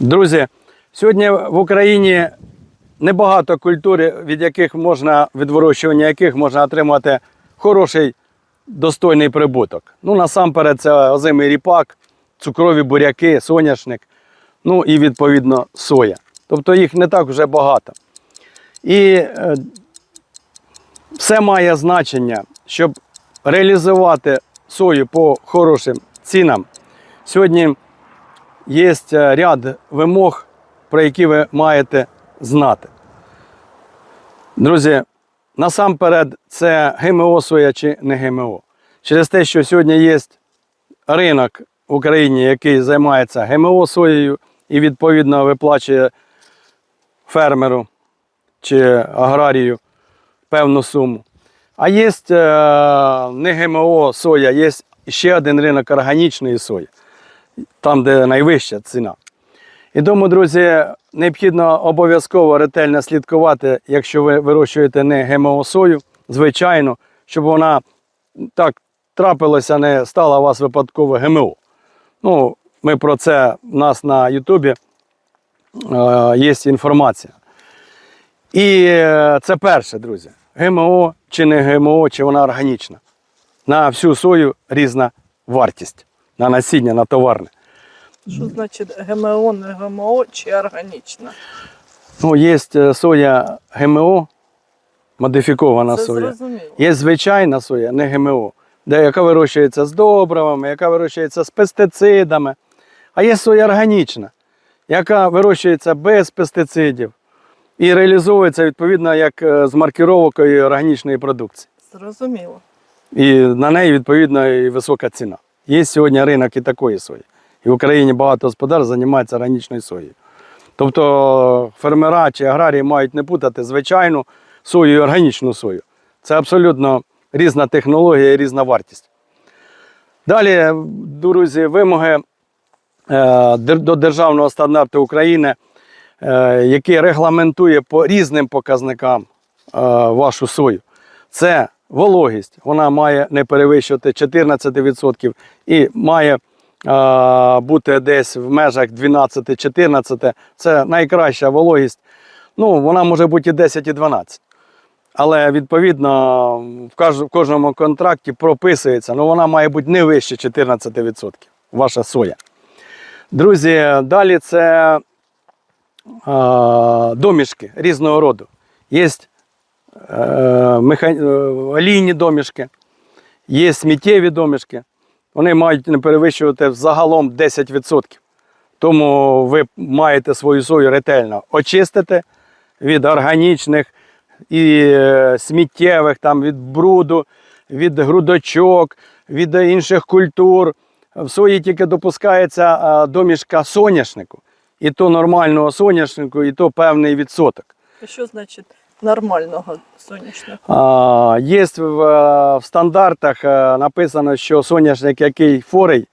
Друзі, сьогодні в Україні небагато культур, від яких можна, від вирощування яких можна отримати хороший достойний прибуток. Ну, насамперед, це озимий ріпак, цукрові буряки, соняшник, ну і відповідно соя. Тобто їх не так вже багато. І е, все має значення, щоб реалізувати сою по хорошим цінам. Сьогодні є е, ряд вимог, про які ви маєте знати. Друзі, насамперед, це ГМО соя чи не ГМО. Через те, що сьогодні є ринок в Україні, який займається ГМО соєю і відповідно виплачує фермеру чи аграрію певну суму. А є е, не ГМО соя, є ще один ринок органічної сої, там, де найвища ціна. І тому, друзі, необхідно обов'язково ретельно слідкувати, якщо ви вирощуєте не ГМО сою, звичайно, щоб вона так трапилося, не стала у вас випадково ГМО. Ну, ми про це у нас на Ютубі е, є інформація. І е, це перше, друзі. ГМО чи не ГМО, чи вона органічна. На всю сою різна вартість. На насіння, на товарне. Що значить ГМО, не ГМО чи органічна? Ну, є е, соя ГМО, модифікована Це соя. зрозуміло. Є звичайна соя, не ГМО, де, яка вирощується з добривами, яка вирощується з пестицидами. А є соя органічна, яка вирощується без пестицидів і реалізовується відповідно як е, з маркировкою органічної продукції. Зрозуміло. І на неї відповідно і висока ціна. Є сьогодні ринок і такої сої. І в Україні багато господарств займається органічною соєю. Тобто фермера чи аграрії мають не путати звичайну сою і органічну сою. Це абсолютно різна технологія і різна вартість. Далі, друзі, вимоги е, до державного стандарту України, е, який регламентує по різним показникам е, вашу сою. Це вологість. Вона має не перевищувати 14% і має е, бути десь в межах 12-14. Це найкраща вологість. Ну, вона може бути і 10, і 12. Але відповідно в кож- в кожному контракті прописується, ну вона має бути не вище 14%. Ваша соя. Друзі, далі це е, домішки різного роду. Є олійні домішки, є сміттєві домішки. Вони мають не перевищувати загалом 10%. Тому ви маєте свою сою ретельно очистити від органічних і е, сміттєвих, там, від бруду, від грудочок, від інших культур. В сої тільки допускається е, домішка соняшнику. І то нормального соняшнику, і то певний відсоток. Що значить нормального сонячного? А, Є в, е, в стандартах е, написано, що соняшник, який форий,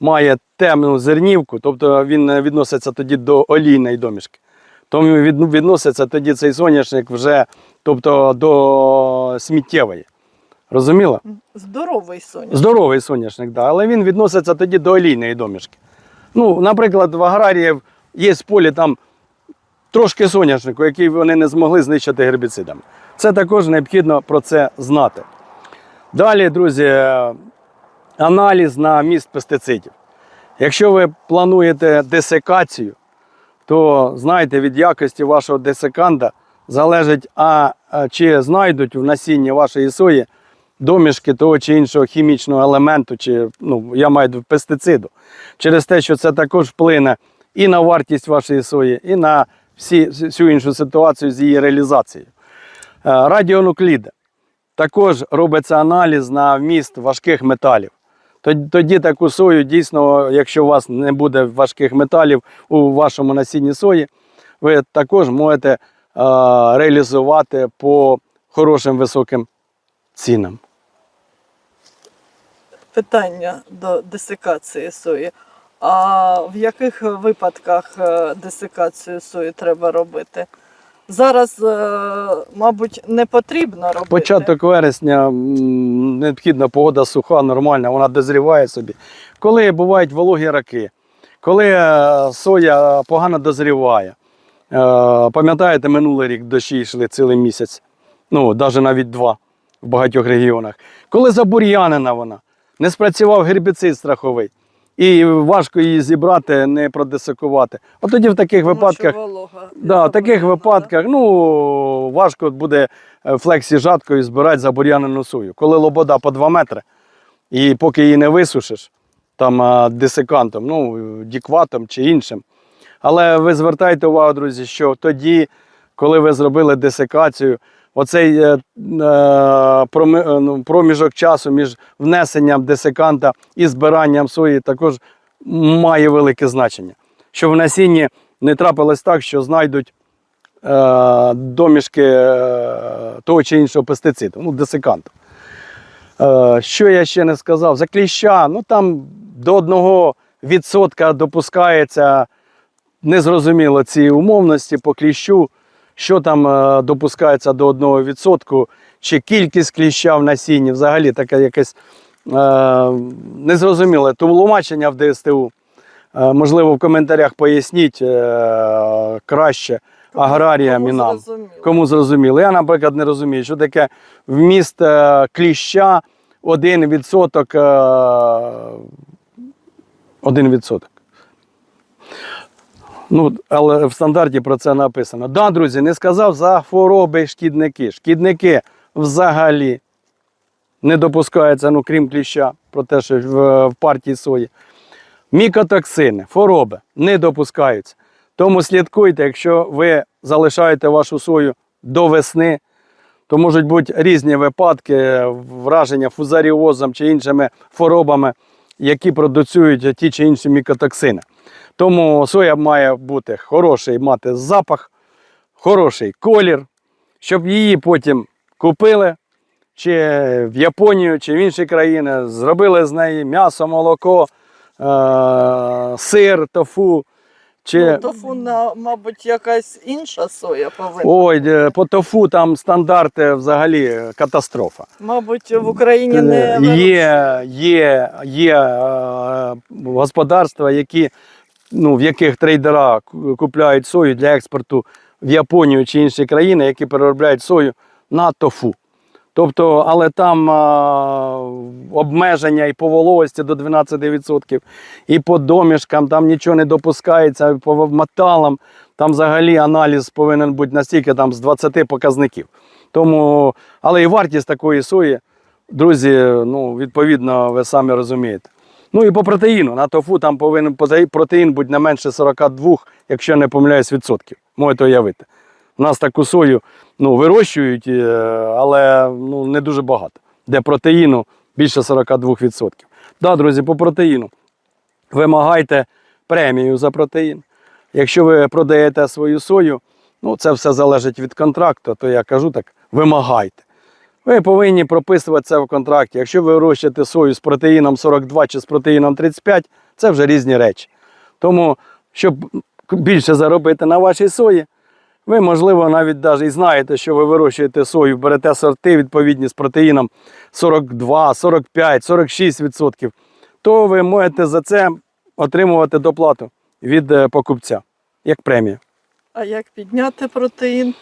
має темну зернівку, тобто він е, відноситься тоді до олійної домішки. Тому відноситься тоді цей соняшник вже тобто, до сміттєвої. Розуміло? Здоровий соняшник. Здоровий соняшник, да, але він відноситься тоді до олійної домішки. Ну, наприклад, в аграріїв є полі там трошки соняшнику, який вони не змогли знищити гербіцидами. Це також необхідно про це знати. Далі, друзі, е, аналіз на міст пестицидів. Якщо ви плануєте десикацію, то знайте, від якості вашого десиканда залежить, а а чи знайдуть в насінні вашої сої домішки того чи іншого хімічного елементу, чи ну, я маю пестициду. Через те, що це також вплине і на вартість вашої сої, і на всі, всю іншу ситуацію з її реалізацією. Е, Радіонукліди. Також робиться аналіз на вміст важких металів. Тоді- таку сою дійсно, якщо у вас не буде важких металів у вашому насінні сої, ви також можете е, реалізувати по хорошим високим цінам. Питання до десикації сої. А в яких випадках е, десикацію сої треба робити? Зараз, е, мабуть, не потрібно робити. Початок вересня необхідна погода суха, нормальна, вона дозріває собі. Коли бувають вологі раки, Коли е, соя погано дозріває, пам'ятаєте, минулий рік дощі йшли цілий місяць, ну, навіть навіть два в багатьох регіонах. Коли забур'янена вона, не спрацював гербіцид страховий, і важко її зібрати, не продесикувати. От тоді в таких Тому що випадках. волога Да, в таких випадках ну, важко буде е, флексі жаткою збирати забур'янену сою. Коли лобода по 2 метри, і поки її не висушиш, там а, десикантом, ну, дікватом чи іншим. Але ви звертайте увагу, друзі, що тоді, коли ви зробили десикацію, оцей е, е, е, ну, проміжок часу між внесенням десиканта і збиранням сої також має велике значення. Щоб в насінні не трапилось так, що знайдуть е, домішки е, того чи іншого пестициду, ну, десиканту. Е, що я ще не сказав? За кліща, ну там до 1% допускається незрозуміло ці умовності по кліщу, що там е, допускається до 1%, чи кількість кліща в насінні, взагалі таке якесь е, незрозуміле тлумачення в ДСТУ. Е, можливо, в коментарях поясніть е, краще Кому- аграріям кому і нам. зрозуміло. Кому зрозуміло. Я, наприклад, не розумію, що таке вміст е, кліща 1%. Е, 1%. Ну, але в стандарті про це написано. Да, друзі, не сказав за хвороби шкідники. Шкідники взагалі не допускаються, ну крім кліща, про те, що в, в партії сої. Мікотоксини, хвороби не допускаються. Тому слідкуйте, якщо ви залишаєте вашу сою до весни, то можуть бути різні випадки враження фузаріозом чи іншими хворобами, які продуцюють ті чи інші мікотоксини. Тому соя має бути хороший, мати запах, хороший колір, щоб її потім купили чи в Японію, чи в інші країни, зробили з неї м'ясо, молоко, е- сир, тофу. Чи... Ну, тофу, на, мабуть, якась інша соя повинна. Ой, е, по тофу там стандарти взагалі катастрофа. Мабуть, в Україні не Е, Є, є, є е, господарства, які, ну, в яких трейдера ку- купляють сою для експорту в Японію чи інші країни, які переробляють сою на тофу. Тобто, але там а, обмеження і по вологості до 12%, і по домішкам там нічого не допускається, по металам там взагалі аналіз повинен бути настільки там з 20 показників. Тому, але і вартість такої сої, друзі, ну, відповідно, ви самі розумієте. Ну і по протеїну. На тофу там повинен протеїн бути не менше 42, якщо не помиляюсь, відсотків. Можете уявити. У нас таку сою ну, вирощують, е, але ну, не дуже багато. Де протеїну більше 42%. Да, друзі, по протеїну. Вимагайте премію за протеїн. Якщо ви продаєте свою сою, ну це все залежить від контракту, то я кажу так, вимагайте. Ви повинні прописувати це в контракті. Якщо ви вирощуєте сою з протеїном 42 чи з протеїном 35, це вже різні речі. Тому, щоб більше заробити на вашій сої, ви, можливо, навіть навіть і знаєте, що ви вирощуєте сою, берете сорти відповідні з протеїном 42, 45, 46%, то ви можете за це отримувати доплату від е, покупця, як премію. А як підняти протеїн?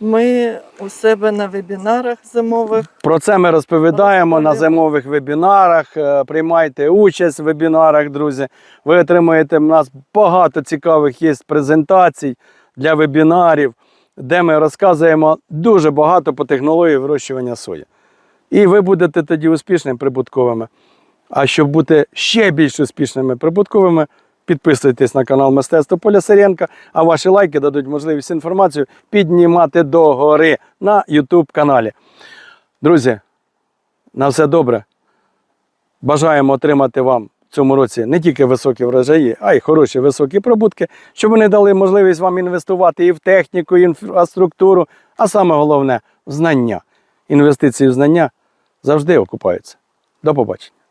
Ми у себе на вебінарах зимових. Про це ми розповідаємо на зимових вебінарах. Е, Приймайте участь в вебінарах, друзі. Ви отримаєте в нас багато цікавих є презентацій для вебінарів, де ми розказуємо дуже багато по технології вирощування сої. І ви будете тоді успішними прибутковими. А щоб бути ще більш успішними прибутковими, підписуйтесь на канал Мистецтво Поля Сиренка, а ваші лайки дадуть можливість інформацію піднімати догори на YouTube каналі. Друзі, на все добре. Бажаємо отримати вам цьому році не тільки високі врожаї, а й хороші високі прибутки, щоб вони дали можливість вам інвестувати і в техніку, і в інфраструктуру, а саме головне в знання. Інвестиції в знання завжди окупаються. До побачення.